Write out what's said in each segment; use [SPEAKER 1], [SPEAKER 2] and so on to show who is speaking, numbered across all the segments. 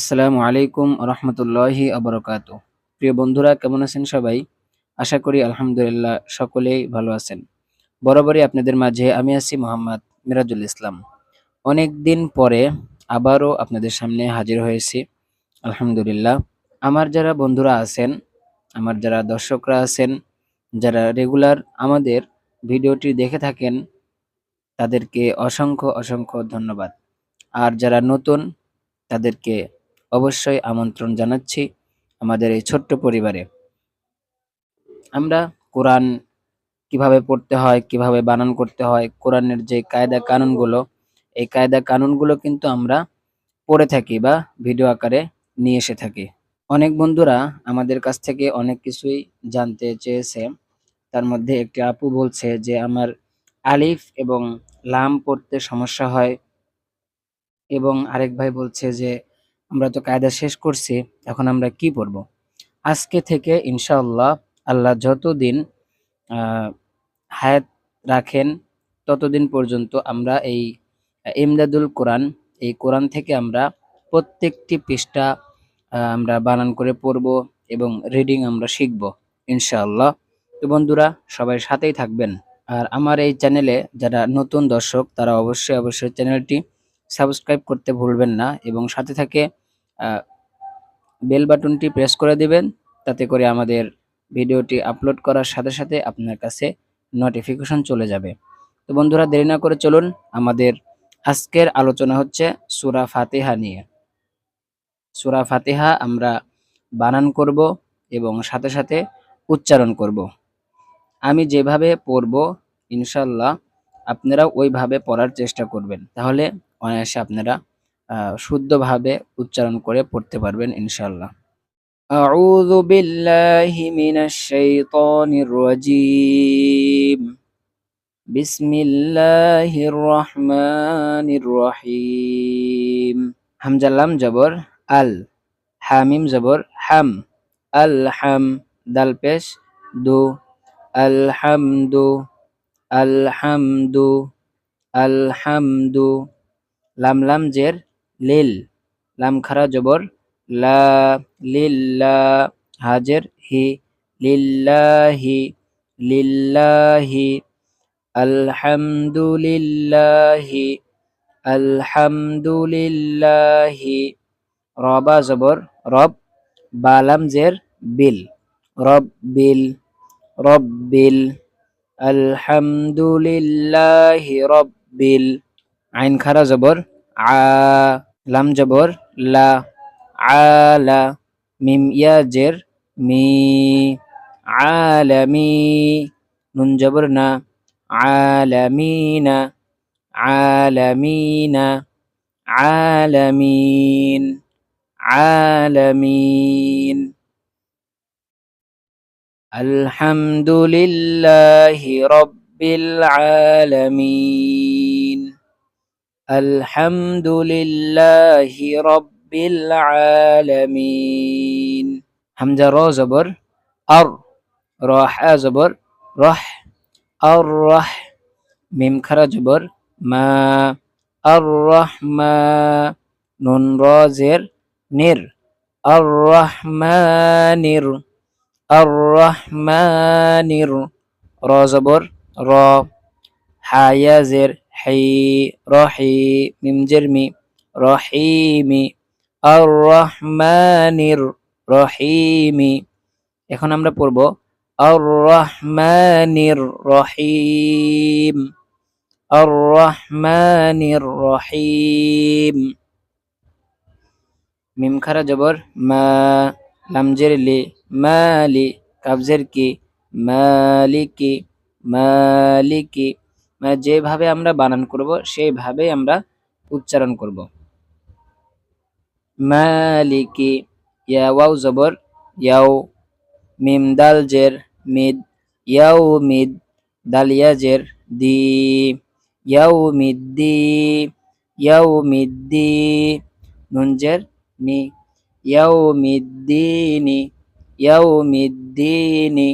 [SPEAKER 1] আসসালামু আলাইকুম রহমতুল্লাহি আবরকাত। প্রিয় বন্ধুরা, কেমন আছেন সবাই? আশা করি আলহামদুলিল্লাহ সকলেই ভালো আছেন। বরাবরই আপনাদের মাঝে আমি আছি মোহাম্মদ মিরাজুল ইসলাম। অনেক দিন পরে আবারও আপনাদের সামনে হাজির হয়েছি, আলহামদুলিল্লাহ। আমার যারা বন্ধুরা আছেন, আমার যারা দর্শকরা আছেন, যারা রেগুলার আমাদের ভিডিওটি দেখে থাকেন, তাদেরকে অসংখ্য অসংখ্য ধন্যবাদ। আর যারা নতুন, তাদেরকে অবশ্যই আমন্ত্রণ জানাচ্ছি আমাদের এই ছোট্ট পরিবারে। আমরা কোরআন কীভাবে পড়তে হয়, কীভাবে বানান করতে হয়, কোরআনের যে কায়দা কানুনগুলো, এই কায়দা কানুনগুলো কিন্তু আমরা পড়ে থাকি বা ভিডিও আকারে নিয়ে এসে থাকি। অনেক বন্ধুরা আমাদের কাছ থেকে অনেক কিছুই জানতে চেয়েছে। তার মধ্যে একটি আপু বলছে যে, আমার আলিফ এবং লাম পড়তে সমস্যা হয়। এবং আরেক ভাই বলছে যে আমরা তো কায়দা শেষ করছি, এখন আমরা কি পড়ব? আজকে থেকে ইনশাআল্লাহ আল্লাহ যতদিন হায়াত রাখেন, ততদিন পর্যন্ত আমরা এই ইমদাদুল কোরআন, এই কোরআন থেকে আমরা প্রত্যেকটি পৃষ্ঠা আমরা বানান করে পড়ব এবং রিডিং আমরা শিখব, ইনশাআল্লাহ। তো বন্ধুরা, সবাই সাথেই থাকবেন। আর আমার এই চ্যানেলে যারা নতুন দর্শক, তারা অবশ্যই অবশ্যই চ্যানেলটি সাবস্ক্রাইব করতে ভুলবেন না এবং সাথে থাকে বেল বাটনটি প্রেস করে দিবেন। তাতে করে আমাদের ভিডিওটি আপলোড করার সাথে সাথে আপনার কাছে নোটিফিকেশন চলে যাবে। তো বন্ধুরা, দেরি না করে চলুন। আমাদের আজকের আলোচনা হচ্ছে সুরা ফাতেহা নিয়ে। সুরা ফাতেহা আমরা বানান করব এবং সাথে সাথে উচ্চারণ করব। আমি যেভাবে পড়ব ইনশাল্লাহ আপনারা ওইভাবে পড়ার চেষ্টা করবেন। তাহলে অনায়াসে আপনারা শুদ্ধভাবে উচ্চারণ করে পড়তে পারবেন ইনশাল্লাহ أعوذ بالله من الشيطان الرجيم بسم الله الرحمن الرحيم হামজা লাম জবর আল হামিম জবর হাম আল হাম দাল পেশ দু আলহামদু আলহামদু আলহামদু লাম লাম জের লিল লাম খারা জবর, লা লিল্লা হাজের হি, লিল্লাহি লিল্লাহি, আলহামদুলিল্লাহি আলহামদুলিল্লাহি। রবা জবর, রব, বালাম জের, বিল, রব বিল রব, বিল, আলহামদুলিল্লাহি রব্বিল আইন খারা জবর, আ لام جبر لا على ميم ياجر مي عالمي نون جبرنا عالمينا عالمين عالمين عالمين. الحمد لله رب العالمين. الحمد لله رب العالمين حمد را زبر ار راح زبر رح الرح ميم كرا زبر ما الرحمة نون را زر نر الرحمن الرحمنر را زبر را حيازر হাই রহি মিমজের মি রহিমি আর রহমানির রহিমি এখন আমরা পড়ব আর রহমানির রহিম আর রহমানির রহিম মিম খারা জবর মা লামজের লি মালি কাবজের কি মালিকি মালিকি মানে যেভাবে আমরা বানান করব সেইভাবে আমরা উচ্চারণ করব। মালিকি ইয়াও জবর, ইয়াও মিম দাল জের মিদ, ইয়াও মিদ দালিয়া জের দি, ইয়াও মিদ্দি ইয়াও মিদ্দি নুনজের নি, ইয়াও মিদ্দিনি ইয়াও মিদ্দিনি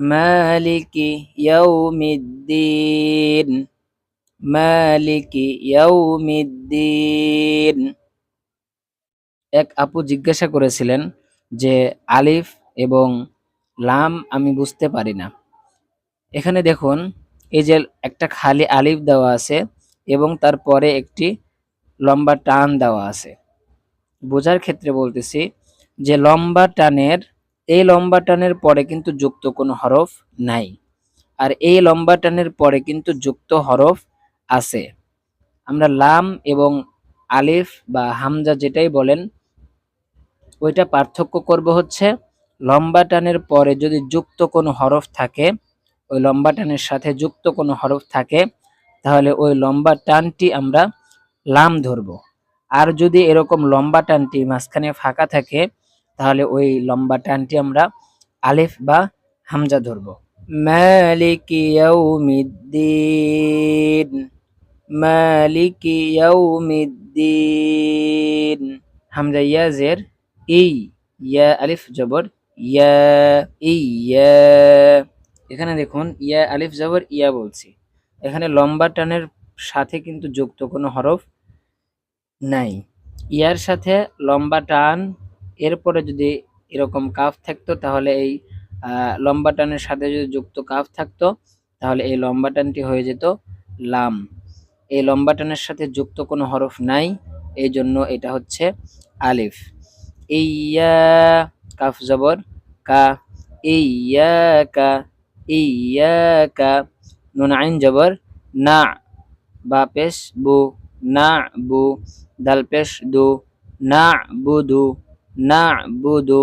[SPEAKER 1] মালিকি ইয়াউমিদ্দিন মালিকি ইয়াউমিদ্দিন। এক আপু জিজ্ঞাসা করেছিলেন যে, আলিফ এবং লাম আমি বুঝতে পারি না। এখানে দেখুন, এই যে একটা খালি আলিফ দেওয়া আছে এবং তারপরে একটি লম্বা টান দেওয়া আছে। বোঝার ক্ষেত্রে বলতেছি যে, লম্বা টানের এই লম্বা টানের পরে কিন্তু যুক্ত কোনো হরফ নাই। আর এই লম্বা টানের পরে কিন্তু যুক্ত হরফ আছে। আমরা লাম এবং আলিফ বা হামজা যেটাই বলেন, ওইটা পার্থক্য করব হচ্ছে, লম্বা টানের পরে যদি যুক্ত কোনো হরফ থাকে, ওই লম্বা টানের সাথে যুক্ত কোনো হরফ থাকে, তাহলে ওই লম্বা টানটি আমরা লাম ধরব। আর যদি এরকম লম্বা টানটি মাঝখানে ফাঁকা থাকে তাহলে ওই লম্বা টানটি আমরা আলিফ বা হামজা ধরব। মালিক ইয়াউমিদ্দিন হামজা ইয়াজের এই ইয়া আলিফ জবর ইয়া ইয়া। এখানে দেখুন, ইয়া আলিফ জবর ইয়া বলছি। এখানে লম্বা টানের সাথে কিন্তু যুক্ত কোনো হরফ নাই। ইয়ার সাথে লম্বা টান এরপরে যদি এরকম কাফ থাকতো, তাহলে এই লম্বা টানের সাথে যদি যুক্ত কাফ থাকতো, তাহলে এই লম্বা টানটি হয়ে যেত লাম। এই লম্বা টানের সাথে যুক্ত কোনো হরফ নাই এই জন্য এটা হচ্ছে আলিফ। ইয়া কাফ জবর, কা। ইয়া কা। ইয়া কা। নুন আইন জবর, না। বা পেশ বু, না বু। দাল পেশ দু, না বুদু না বুদু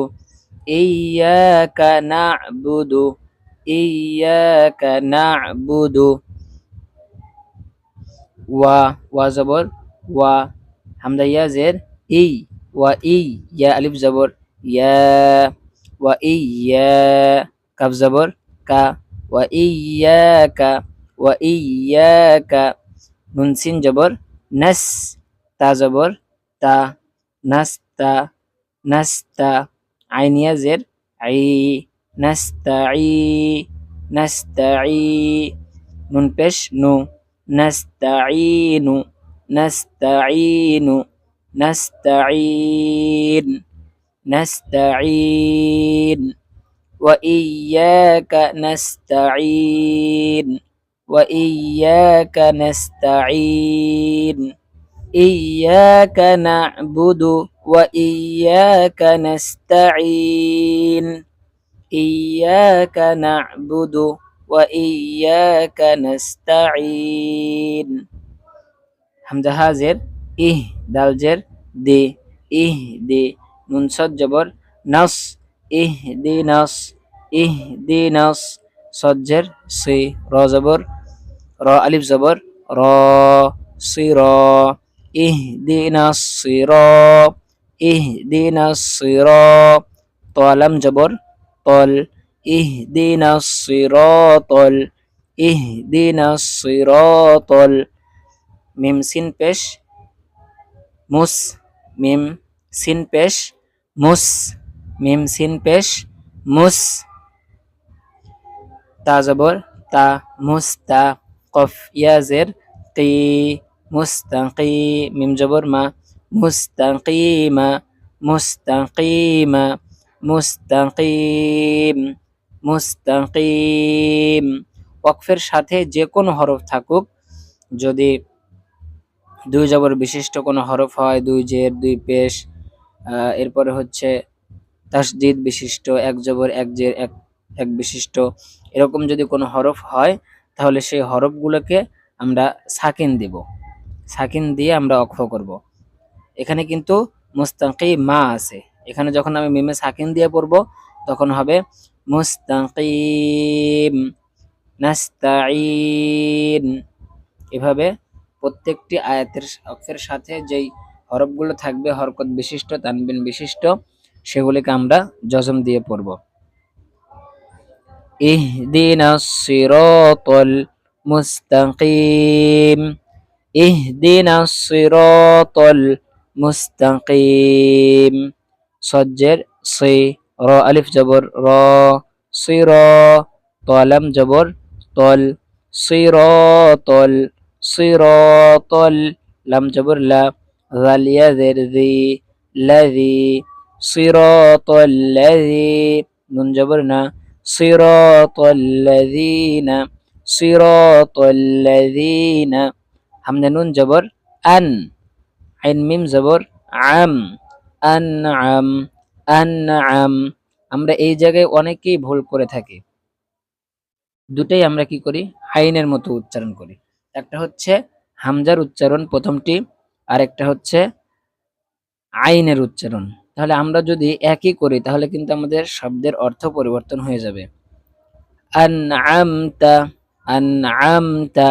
[SPEAKER 1] ইয়াকা না বুদু ইয়াকা না বুদু ওয়া ওয়া জবর ওয়া হামদা ইয়াজের ই ওয়া ই ইয়া আলিফ জবর ইয়া ওয়া ইয়া কাফ জবর কা ওয়া ইয়াকা ওয়া ইয়াকা নুন সিন জবর নাস তা জবর তা নাস্তা নাস্তা আইনিয়া জের আই নাস্তাই নাস্তাই নুন পেশ নু নাস্তাইনু নাস্তাইনু নাস্তাইন নাস্তাইন وإياك نستعين وإياك نستعين إياك نعبد وإياك نستعين إياك نعبد وإياك نستعين হামজা হাজের ইহ দালজের দে ইহ দে নুন সদ জবর নস ইহ দি নস ইহ দি নস সজ্জের সি র জবর র আলিফ জবর র সি র ইহ দি নস সি র ইহ দি নস সি র তলাম জবর তল ইহ দি নস সি র তল ইহ দি নস সি র তল মিম সিন পেশ মুস মিম সিন পেশ মুস মিম সিন পেশ মুস তা জবর তা মুস্তা কফ ইয়াজের কি মুস্তাকি মিম জবর মা মুস্তাকিমা মুস্তাকিমা মুস্তাকিম মুস্তাকিম ওয়াকফের সাথে যে কোনো হরফ থাকুক। যদি দুই জবর বিশিষ্ট কোনো হরফ হয়, দুই জের, দুই পেশ এরপরে হচ্ছে তাসদিদ বিশিষ্ট, এক জবর, এক জের, এক এক বিশিষ্ট, এরকম যদি কোনো হরফ হয়, তাহলে সেই হরফগুলোকে আমরা সাকিন দেব। সাকিন দিয়ে আমরা অক্ষ করব। এখানে কিন্তু মুস্তাকি মা আছে। এখানে যখন আমি মিমে সাকিন দিয়ে পড়ব, তখন হবে মুস্তাকিম নাস্তাই এভাবে প্রত্যেকটি আয়াতের অক্ষের সাথে যেই হরফগুলো থাকবে, হরকত বিশিষ্ট, তানবিন বিশিষ্ট, সেগুলিকে আমরা যজম দিয়ে পড়ব। ইহদিনাস মুস্তাকিম ইহদিন সিরাতাল المستقيم اهدنا الصراط المستقيم صجر صي را ألف جبر را صرا طالم جبر طل صراط صراط لم جبر لا ذل يذر ذي লাযী সিরাতাল্লাযী নুন জবর না সিরাতাল্লাযীনা সিরাতাল্লাযীনা হামজা নুন জবর আন আইন মিম জবর, আম, আনআম আনআম। আমরা এই জায়গায় অনেকেই ভুল করে থাকি। দুটাই আমরা কি করি? আইনের মতো উচ্চারণ করি। একটা হচ্ছে হামজার উচ্চারণ প্রথমটি আর একটা হচ্ছে আইনের উচ্চারণ। তাহলে আমরা যদি একই করি, তাহলে কিন্তু আমাদের শব্দের অর্থ পরিবর্তন হয়ে যাবে। আনআমতা।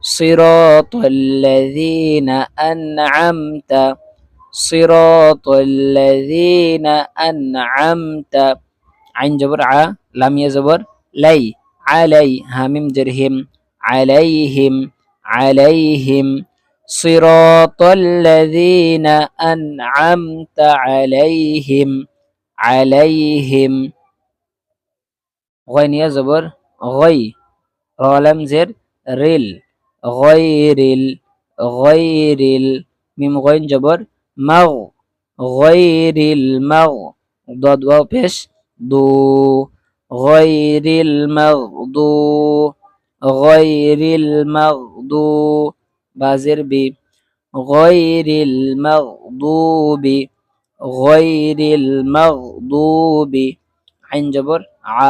[SPEAKER 1] صراط الذين أنعمت صراط الذين أنعمت. عين جبر ع لم يزبر لي علي هامم جرهم عليهم عليهم. صراط الذين أنعمت عليهم عليهم. غين يزبر غي. رالم زر ريل. গয়রিল গয়রিল মিম গয়ন জবর মাউ গয়রিল মাউ দদ ওয়াও পেশ দু গয়রিল মাগদু গয়রিল মাগদু বাজের বি গয়রিল মাগদুবি গয়রিল মাগদুবি আইন জবর আ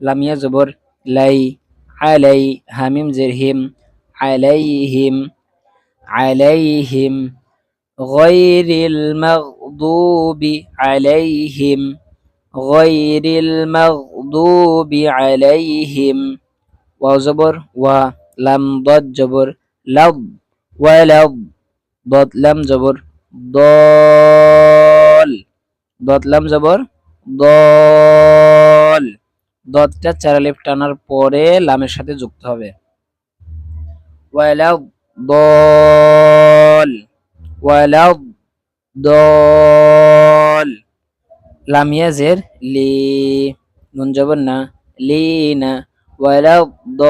[SPEAKER 1] লামিয়া জবর লাই আলাই হামিম জেরহিম عليهم عليهم غير المغضوب عليهم غير المغضوب عليهم وزبر ولم ضد جبر لض ولض ضد لم জবর দল দত লাম জবর দল দতটা চার আলিফ টানার পরে লামের সাথে যুক্ত হবে ولا الضال ولا الضال لم يزر لي نون جبرنا لينا ولا الضالين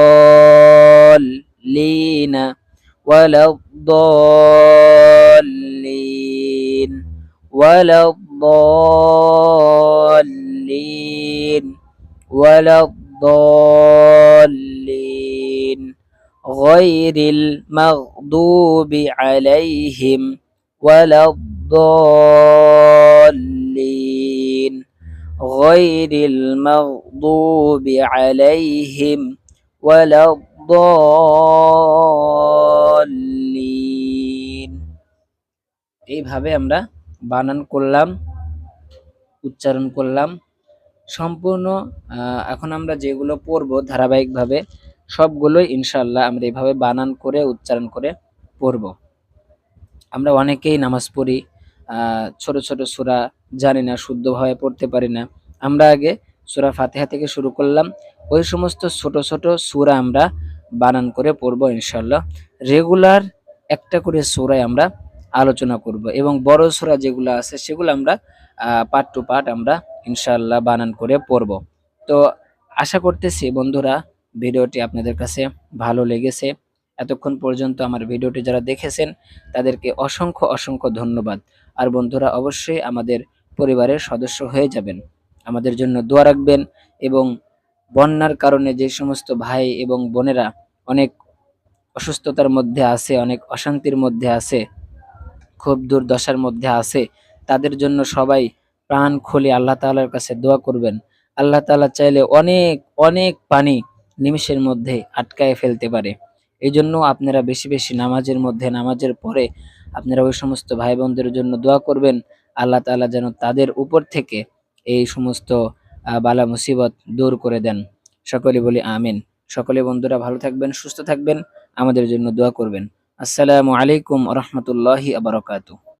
[SPEAKER 1] ولا الضالين ولا الضالين ولا الضالين غير المغضوب عليهم ولا الضالين غير المغضوب عليهم ولا الضالين এইভাবে আমরা বানান করলাম উচ্চারণ করলাম সম্পূর্ণ এখন আমরা যেগুলো পড়ব ধারাবাহিকভাবে সবগুলোই ইনশাল্লাহ আমরা এইভাবে বানান করে, উচ্চারণ করে পড়ব। আমরা অনেকেই নামাজ পড়ি ছোট ছোট সুরা জানি না, শুদ্ধভাবে পড়তে পারি না। আমরা আগে সুরা ফাতেহা থেকে শুরু করলাম, ওই সমস্ত ছোট ছোট সুরা আমরা বানান করে পড়ব ইনশাল্লাহ রেগুলার একটা করে সুরায় আমরা আলোচনা করব এবং বড় সুরা যেগুলো আছে সেগুলো আমরা পার্ট টু পার্ট আমরা ইনশাল্লাহ বানান করে পড়ব। তো আশা করতেছি বন্ধুরা ভিডিওটি আপনাদের কাছে ভালো লেগেছে, এতক্ষণ পর্যন্ত আমার ভিডিওটি যারা দেখেছেন, তাদেরকে অসংখ্য অসংখ্য ধন্যবাদ। আর বন্ধুরা, অবশ্যই আমাদের পরিবারের সদস্য হয়ে যাবেন। আমাদের জন্য দোয়া রাখবেন এবং বন্যার কারণে যে সমস্ত ভাই এবং বোনেরা অনেক অসুস্থতার মধ্যে আছে, অনেক অশান্তির মধ্যে আছে, খুব দুর্দশার মধ্যে আছে, তাদের জন্য সবাই প্রাণ খুলে আল্লাহ তালার কাছে দোয়া করবেন। আল্লাহ তালা চাইলে অনেক অনেক পানি নিমিষের মধ্যে আটকায় ফেলতে পারে। এই জন্য আপনারা বেশি বেশি নামাজের মধ্যে, নামাজের পরে আপনারা ওই সমস্ত ভাই বোনদের জন্য দোয়া করবেন। আল্লাহ তালা যেন তাদের উপর থেকে এই সমস্ত বালা মুসিবত দূর করে দেন। সকলে বলি আমিন। সকলে বন্ধুরা ভালো থাকবেন, সুস্থ থাকবেন, আমাদের জন্য দোয়া করবেন। আসসালামু আলাইকুম রহমতুল্লাহি আবরকাতু